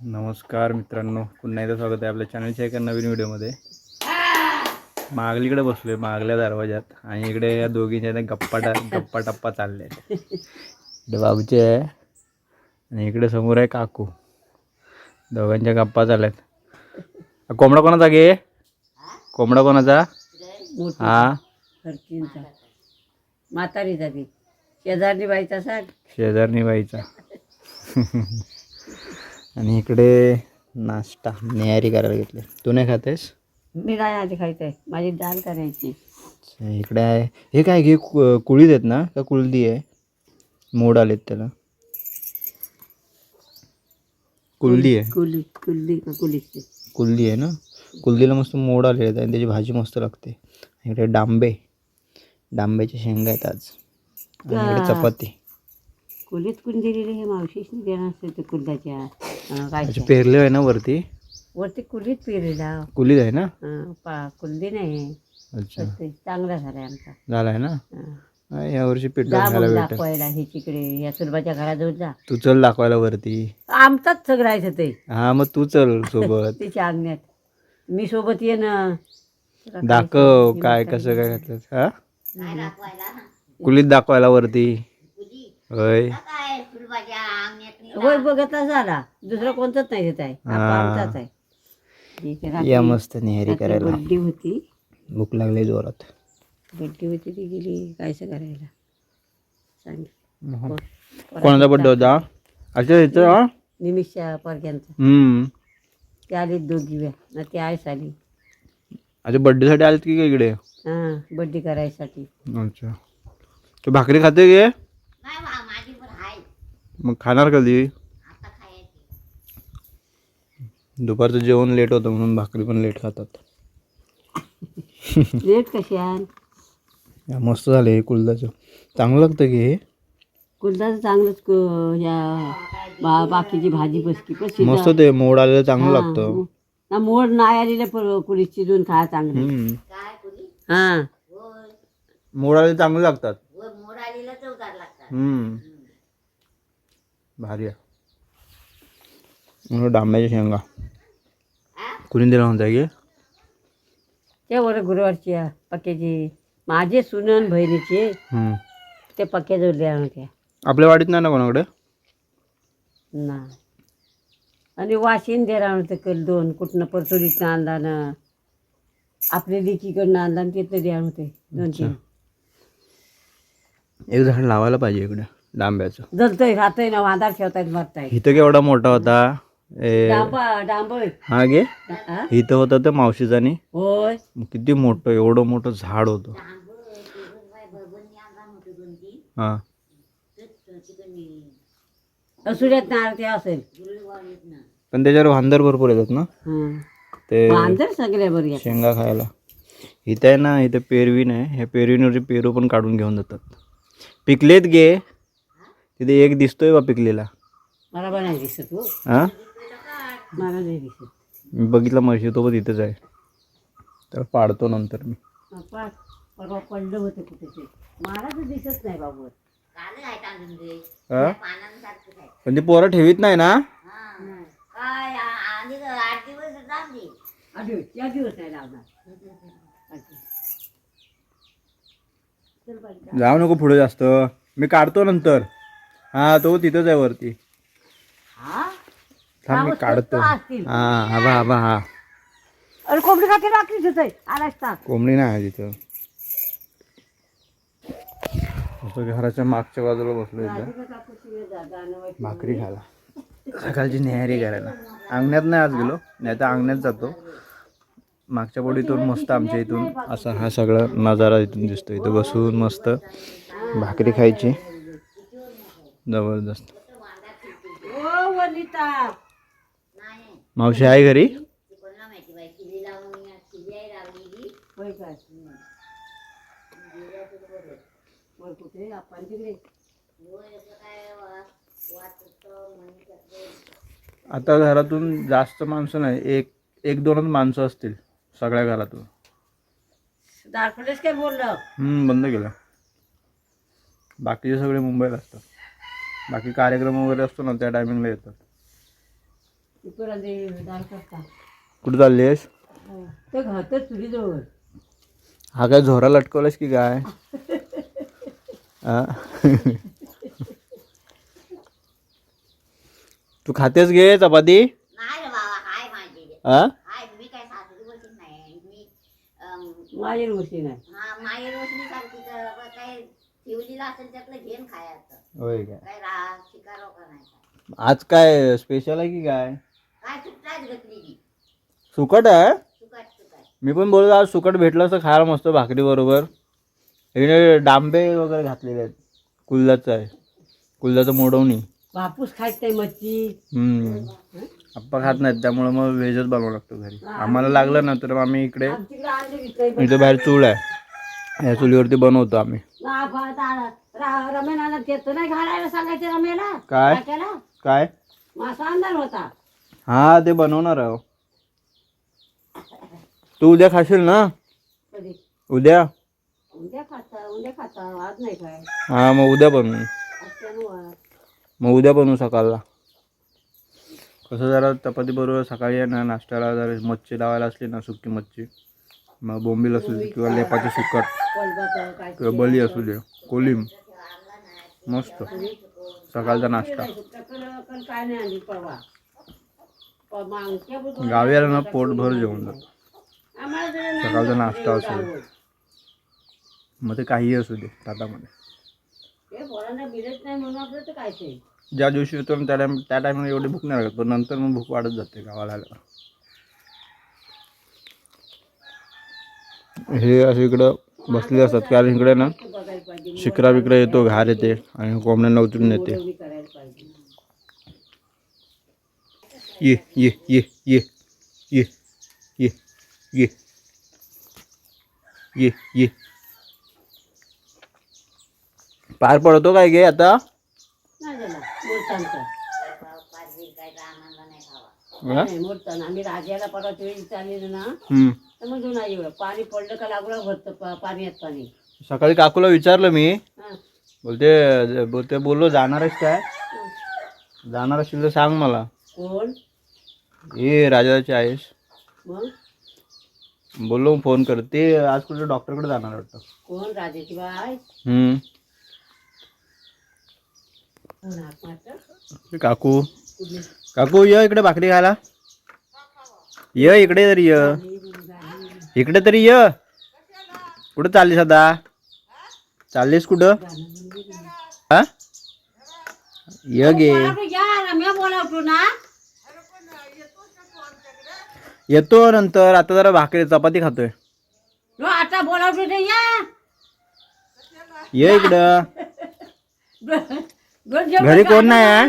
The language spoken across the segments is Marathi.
नमस्कार मित्रांनो पुन्हा एकदा स्वागत आहे आपल्या चॅनलच्या एका नवीन व्हिडिओमध्ये. मागलीकडे बसलोय मागल्या दरवाजात आणि इकडे या दोघींच्या गप्पा टा गप्पा टप्पा चालले इकडे बाबूचे आहे आणि इकडे समोर आहे काकू. दोघांच्या गप्पा चालल्यात. कोंबडा कोणाचा गे? कोंबडा कोणाचा? हा. म्हातारीचा शेजारनी बाईचा बाईचा आणि इकडे नाश्ता न्यारी करायला घेतले. तू नाही खातेस मी नाही आधी खायचंय? माझी डाल करायची. इकडे आहे. हे काय घे कु- कुळीत आहेत ना? का कुळदी आहे? मोड आलेत त्याला. कुलदी आहे. कुली कुल्ली का कुलीची कुलदी आहे ना? कुलदीला मस्त मोड आलेले आहेत आणि त्याची भाजी मस्त लागते. इकडे डांबे. डांब्याच्या शेंगा आहेत आज. आणि इकडे चपाती. कुलीत कुण दिलेली हे मावशीसनी देणार असते कुल्ल्याच्या अच्छा पेरले आहे ना वरती? वरती कुलीत पेरेला कुलीत आहे ना? पा कुल्ली नाही. अच्छा. तर ते चांगला झालाय आमचा. झाला आहे ना. हा, यावर्षी जा मग भेटेल. दाखवायला हे तिकडे या सुरबाच्या घराजवळ जा. तू चल दाखवायला वरती. आमचाच सगळायचं ते हा मग तू चल सोबत. तिच्या अंगण्यात मी सोबत ये ना. दाखव काय कसं काय घातलं हा? कुलीत दाखवायला वरती. होय. होय बघतच झाला. दुसरा कोणताच नाही येत आहे. हा. आमचाच या मस्त निहारी रात्री करायला. बड्डे होती. भूक लागली जोरात. बड्डे होती ती गेली. कायचं करायला? सांग. कोणाचा बड्डे होता? अच्छा इथं हा? निमिषच्या परग्यांचा. हम्म. ते आली दोघी व्या ना ती आयस आली. अच्छा बड्डेसाठी आलेत की काय इकडे? हां बड्डे करायसाठी. अच्छा. तू भाकरी खाते गे मग खाणार कधी दुपारचं जेवण लेट होतं म्हणून भाकरी पण लेट खातात. रेट कशी या मस्त झाले हे कुलदाचं. चांगलं लागतं की हे? कुलदाचं चांगलंच क- या बा बाकीची भाजी बसकी पण मस्त ते मोड आलेलं चांगलं लागतं. ना मोड नाही आलेलं पण कुणी चिरून खा चांगलं. हम्म. हां. मोड आलेले चांगले लागतात. हम्म. भारी आहे. डांब्याच्या शेंगा. कुणी दिला म्हणता की? बरं गुरुवारची आहे, पक्याची माझे सुनन बहिणीचे. ते पक्या जोडल्या होत्या आपल्या वाडीत नाही ना कोणाकडे? ना आणि वाशिन दे राहणं कल दोन. कुठनं परतुरीतनं आणला ना आपल्या लेकीकडनं आणला आणि तिथं द्या होते दोन तीन. एक झाड लावायला पाहिजे इकडे. डांब्याचं. जलतोय राहतोय ना ठेवतायत मरताय इथं केवढा मोठा होता? ए डांबा हा गे? हा? इथं होतं ते मावशीचानी होय. किती मोठं एवढं मोठं झाड होतं. हा. असुऱ्यात नार ते असेल. पण त्याच्यावर वांदर भरपूर येतात ना? हां. ते वांदर सगळ्या बरं येतात. शेंगा खायला. इथं आहे ना इथं पेरवीन आहे ह्या पेरवीनवरचे पेरू पण काढून घेऊन जातात. पिकलेत गे तिथे एक दिसतोय बा पिकलेला. मला पण नाही दिसत हो. हा? मला नाही दिसत. मी बघितला म्हशी तो पण इथंच आहे. तर पाडतो नंतर मी. पा परवा पडलं होतं कुठे ते मला तर दिसत नाही बाबू. हा? पण ते पोरं ठेवीत नाही ना? आधी त्या दिवस नाही लावणार. जाऊ नको पुढे जास्त. मी काढतो नंतर. हा तो तिथंच आहे वरती. हा? थांब मी काढतो. हा असतील. हा बा हा बा हा. अरे कोंबडी खाते आलाच टाक कोंबडी नाही आहे तिथं. असं घराच्या मागच्या बाजूला बसलो इथं. भाकरी खायला. सकाळची न्याहारी करायला. अंगण्यात नाही आज गेलो नाही तर अंगण्यात जातो. मागच्या बोडीतून मस्त आमच्या इथून असा हा सगळा नजारा इथून दिसतो इथं बसून मस्त भाकरी खायची. जबरदस्त. ओ वनिता. मावशी आहे घरी? होय काय वर कुठे? आपण तिकडे. आता घरातून जास्त माणसं नाही. एक एक दोनच माणसं असतील सगळ्या घरातून. दारपडेच काय बोललं हम्म, बंद केलं. बाकीचे सगळे मुंबईला असतात. बाकी कार्यक्रम वगैरे असतो ना त्या टायमिंगला येतात. कुठे चालली आहेस? कुठं ते घातच हा काय झोरा लटकवलास की काय? हा? तू खातेस घे चपाती? नाही रे बाबा हाय माझी हा? हाय मी काय सासरी नाही मी अम, माझी गोष्टी नाही हा माहेर सारखी तर काय ठेवलेलं असेल त्यातलं घेऊन खायचं. होय काय काय रा शिकार का नाही काय. आज काय स्पेशल आहे की काय? काय सुट्टाच घेतली की सुकट आहे? सुकाट सुकाट. मी पण बोलतो आज सुकट भेटलं असतं खायला मस्त भाकरी बरोबर. इकडे डांबे वगैरे घातलेले आहेत. कुल्ल्याचं आहे. कुल्ल्याचं मोडवणी. बापूस खायच नाही मच्छी. हम्म. आप्पा खात नाहीत त्यामुळे मग व्हेजच बनवावं लागतं घरी. आम्हाला लागलं ना तर आम्ही इकडे आमच्याकडे आणले विकत इथे बाहेर चूल आहे. या चुलीवरती बनवतो आम्ही. त्याचं नाही घालायला सांगायचं रमेला? काय? त्याला काय? मासा अंधार होता. हा ते बनवणार आहे. तू उद्या खाशील ना? कधी? उद्या? उद्या खाता उद्या खाता आज नाही काय हा मग उद्या बनवू. मग उद्या बनवू सकाळला. कसं जरा चपाती बरोबर सकाळी आहे ना नाश्त्याला जरा मच्छी लावायला असली ना सुकी मच्छी. मग बोंबील असू दे किंवा लेपाचे सुकट किंवा बली असू दे कोलिम. मस्त. सकाळचा नाश्ता. गावी आलं ना पोटभर जेवण सकाळचा नाश्ता असू दे. मग ते काहीही असू दे ताटामध्ये. ज्या दिवशी येतो त्या टाइम त्या टायमाला एवढी भूक नाही लागत पण नंतर मग भूक वाढत जाते गावाला आल्यावर. हे असे इकडं बसले असतात. कारण इकडे ना ते बघायला शिकरा बिकरा येतो घार येते आणि कोंबड्यांना उचलून येते ये ये ये ये ये ये ये ये ये. पार पडतो काय गे आता नाही झालं मोडतांचं पाचवी काय तर आनंद नाही खावा हा? नाही मोडताना आम्ही राजाला परत वेळी चाललेलं ना हम्म. तर मग जुना एवढं पाणी पडलं का लागलं भरतं पा- पाणी येत पाणी. सकाळी काकूला विचारलं मी. हा. बोलते बोलते बोललो जाणार आहेस काय? जाणार असेल तर सांग मला. कोण? ये राजाची आहेस मग? बोललो फोन कर. ते आज कुठे डॉक्टरकडे जाणार वाटतं. कोण? राजाची बाय हम्म. कोण? हात मारतं? काकू. कुठली? काकू ये इकडे भाकरी खायला. ये इकडे तरी ये. इकडे तरी ये. कुठं चाललीस आता? चाललीस कुठं? हा? ये गे. येतो नंतर आता जरा भाकरी चपाती खातोय. आता बोलावतो या ये इकडं घर कोण नाही.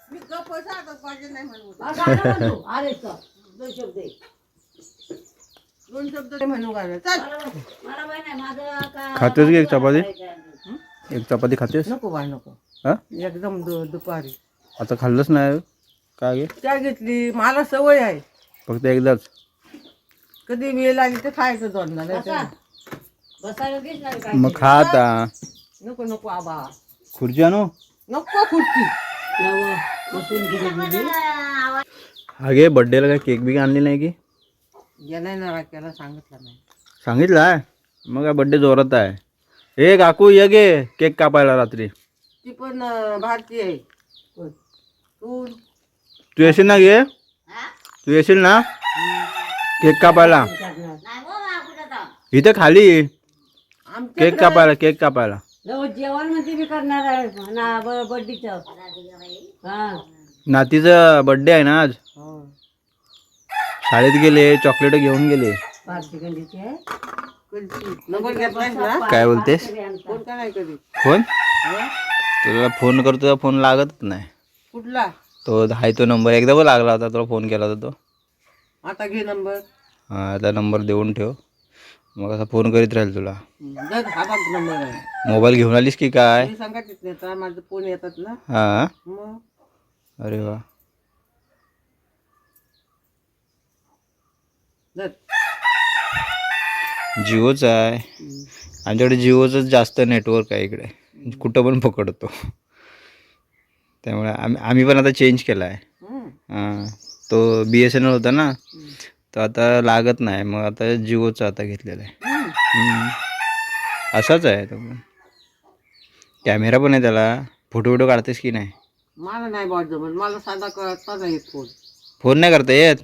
हा, गाणं म्हण. तू. आलेच तर. दोन शब्द आहे. दोन शब्द म्हणू घाल चल. मला मला माहीत नाही माझं का खातेस की एक चपाती? एक चपाती खातेस? नको बा नको. हा? एकदम दु- दुपारी. आता खाल्लंच नाही. काय गे? त्या घेतली. मला सवय आहे. फक्त एकदाच. कधी वेळ आली तर खायचं दोनदा नाही बसा. तर बसायला दिसणार काय मग खा आता. नको नको आबा. खुर्ची आणू? नको खुर्ची. नवं बसून गेली गेली. हा गे बड्डेला काय केक बी आणली नाही की गेलाय ना राख्याला सांगितलं नाही सांगितलं आहे मग काय बड्डे जोरात आहे। ए काकू ये गे केक कापायला रात्री। ती पण अं, भारतीय आहे. तू तू येशील ना गे? तू येशील ना? केक कापायला। इथे खाली। केक कापायला केक कापायला। जेवण म्हणजे मी करणार आहे. ना ब- बड्डीचं. राधिका बाई हा. नातीचा बड्डे आहे ना आज? हो. शाळेत गेले चॉकलेट घेऊन गेले. पाच सेकंदीची आहे. कधी नंबर घेतलायस ना? काय बोलतेस? फोन का नाही कधी? फोन? हं? तुला फोन करतो फोन लागतच नाही. कुठला? तो आहे तो नंबर. एकदा पण लागला होता तुला फोन केला होता तो. आता घे नंबर. हा आता नंबर देऊन ठेव. मग असा फोन करीत राहील तुला. जर हा बघ नंबर आहे. मोबाईल घेऊन आलीस की काय? मी सांगत येत नाही आता माझं फोन येतात ना. हा. मग? अरे वा. जिओचं आहे. आमच्याकडे जिओचंच जास्त नेटवर्क आहे इकडे. कुठं पण पकडतो. त्यामुळे आम्ही आम्ही पण आता चेंज केला आहे हम्म. हां. तो बी एस एन एल होता ना? तो आता लागत नाही. मग आता जिओचा आता घेतलेला आहे. असाच आहे तो. पण कॅमेरा पण आहे त्याला. फोटो फोटो काढतेस की नाही? मला नाही बॉट जमत मला साधा नाही येत फोन. फोन नाही करता येत?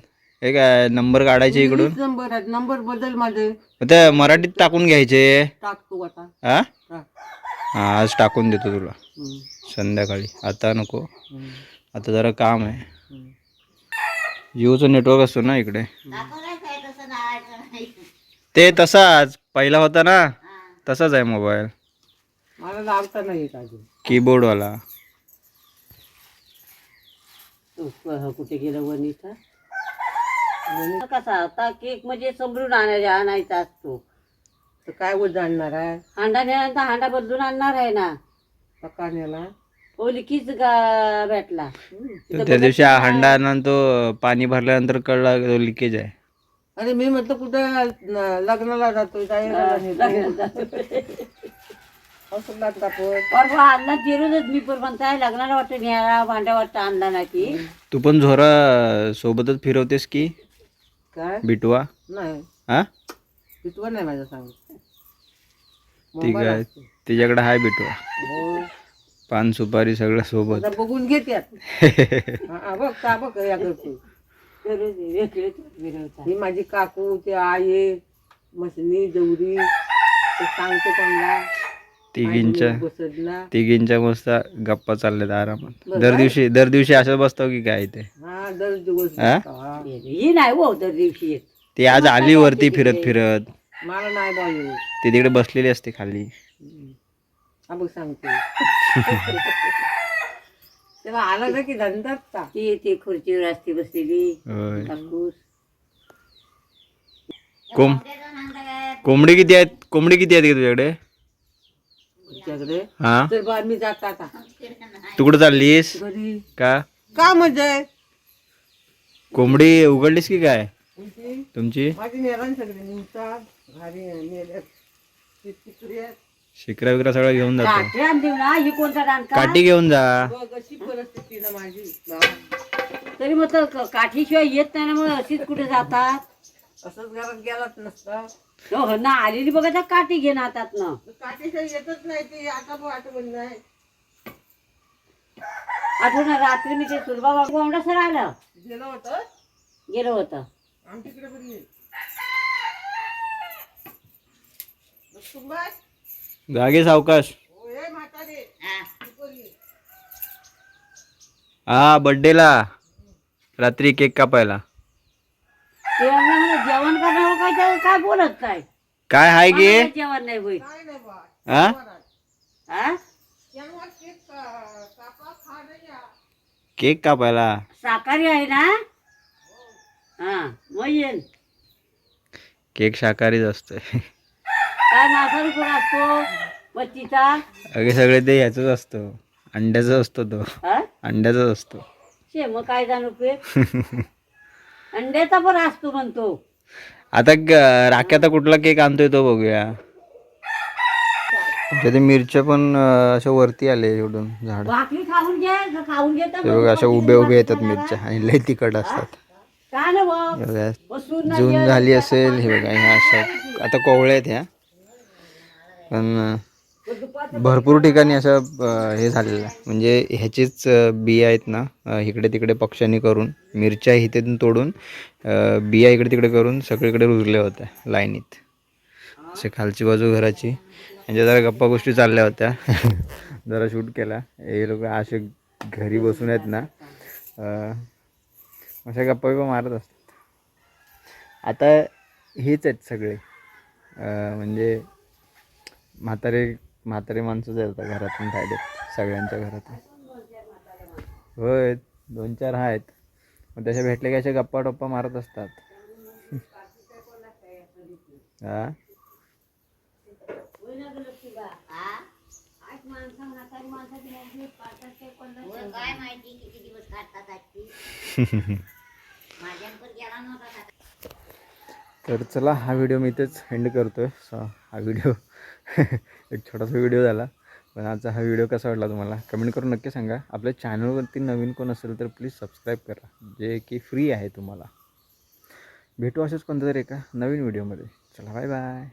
हे काय नंबर काढायचे इकडून? नंबर आहेत. नंबर बदल माझे. मग ते मराठीत टाकून घ्यायचे. टाकतो आता. हा. टाक. हां आज टाकून देतो तुला. संध्याकाळी. आता नको. आता जरा काम आहे. जिओचं नेटवर्क असतो ना इकडे. ते तसाच पहिला होता ना तसाच आहे मोबाईल मला लावता नाही येत अजून. कीबोर्डवाला तो क- कुठे गेलं वनिता? कसा आता केक म्हणजे समजून आणायचा आणायचा असतो. तर काय जाणणार आहे? हांडा नेल्यानंतर हांडा बदलून आणणार आहे ना. पकाण्याला? ओळखीच गा भेटला? तर त्या दिवशी हंडा तो पाणी भरल्यानंतर कळला तो लिकेज आहे. अरे मी म्हटलं कुठं न- लग्नाला परवा आणला मी पण म्हणताय लग्नाला वाटतं न्यायला भांड्या वाटतं आणला ना की तू पण झोरा सोबतच फिरवतेस की? काय? बिटवा? नाही. हा? तिथवर नाही माझं सांगत ठीक आहे तिच्याकडे आहे बिटवा. हो. पान सुपारी सगळं सोबत. आता बघून घेत्यात हा, हा, बघ का बघ या करतो ही माझी काकू ते आई मसनी जवरी ते सांगतो कोणला तिघींच्या बसडला तिघींच्या मस्त गप्पा चालल्यात आरामात. दर दिवशी दर दिवशी असं बसतो की काय ते? हा दर दिवस हा? बसतो, हा. ही नाही हो दर दिवशी येत. ती आज आली वरती फिरत फिरत. मला नाही बोलू ती तिकडे बसलेली असते खाली. बघ सांगतो. तेव्हा आला ना की धंदाच का ती येते खुर्चीवर असते बसलेली. होय. कोंब कोंबडी किती आहेत? कोंबडी किती आहेत का तुझ्याकडे? तुमच्याकडे? हा? तर बा मी जात आता. तू कुठं चाललीस? घरी. का? का मजा आहे? कोंबडी उघडलीस की काय? तुमची तुमची? माझी नेरान सगळे निमता घरी नेल्यात ती तिकडे आहेत. शिकरा विकरा सगळं घेऊन जातो. काठी आणली ना ही कोणता डांका? काठी घेऊन जा. बघ अशी परिस्थिती ना माझी. बा. तरी मग तर क- काठीशिवाय येत नाही ना मग अशीच कुठे जातात? असंच घरात गेलात नसता. हो हो ना आलेली बघा त्या काठी घेणं हातात ना काठीशिवाय येतच नाही ती आता पण आठवण नाही. आठवण रात्री मी ते सुरबा कोंबडा सर आलं. गेलं होतं? गेलं होतं. आमच्याकडे पण ये. सुंबाय जागे सावकाश. ओ ए म्हातारे. हा. बड्डेला रात्री केक कापायला. जेवण करणार काय बोलत काय काय हाय गे जेवण नाही होईल. काय नाही बा. हा? हा केक कापायला. शाकाहारी आहे ना? हा मग येईल केक शाकाहारीच असतोय. काय असतो अगे सगळे ते ह्याच असतो. अंड्याचा असतो तो. हा? अंड्याचाच असतो. शे मग काय जाणू अंड्याचा पण असतो म्हणतो. आता ग- राखी आता कुठला केक आणतोय तो बघूया. आमच्या ते मिरच्या पण अं, अशा वरती आले एवढून झाड. भाकरी खाऊन घे ग- खाऊन घेता ते बघा अशा उभे उभे येतात मिरच्या आणि लय तिखट असतात. काय ना बघ हे बघा बसून ना जून झाली असेल हे बघा ह्या अशा. आता कोवळ्या आहेत ह्या. पण भरपूर ठिकाणी असं हे झालेलं आहे. म्हणजे ह्याचेच बिया आहेत ना इकडे तिकडे पक्ष्यांनी करून मिरच्या इथून तोडून बिया इकडे तिकडे करून सगळीकडे रुजल्या होत्या लाईनीत. असे खालची बाजू घराची. यांच्या जरा गप्पा गोष्टी चालल्या होत्या. जरा शूट केला. हे लोक असे घरी बसून आहेत ना अशा गप्पा बिप्पा मारत असतात. आता हेच आहेत सगळे. म्हणजे म्हातारे म्हातारे माणसंच जातात घरातून फायदे सगळ्यांच्या घरातून. होय दोन चार आहेत. मग तशा भेटले की अशा गप्पा टप्पा मारत असतात. हा? तर चला हा व्हिडिओ मी इथेच एंड करतो आहे हा व्हिडिओ एक छोटासा व्हिडिओ झाला. पण आजचा हा व्हिडिओ कसा वाटला तुम्हाला? कमेंट करून नक्की सांगा. आपल्या चॅनलवरती नवीन कोण असेल तर प्लीज सबस्क्राईब करा जे की फ्री आहे तुम्हाला. भेटू असेच कोणत्या तरी एका नवीन व्हिडिओमध्ये चला बाय बाय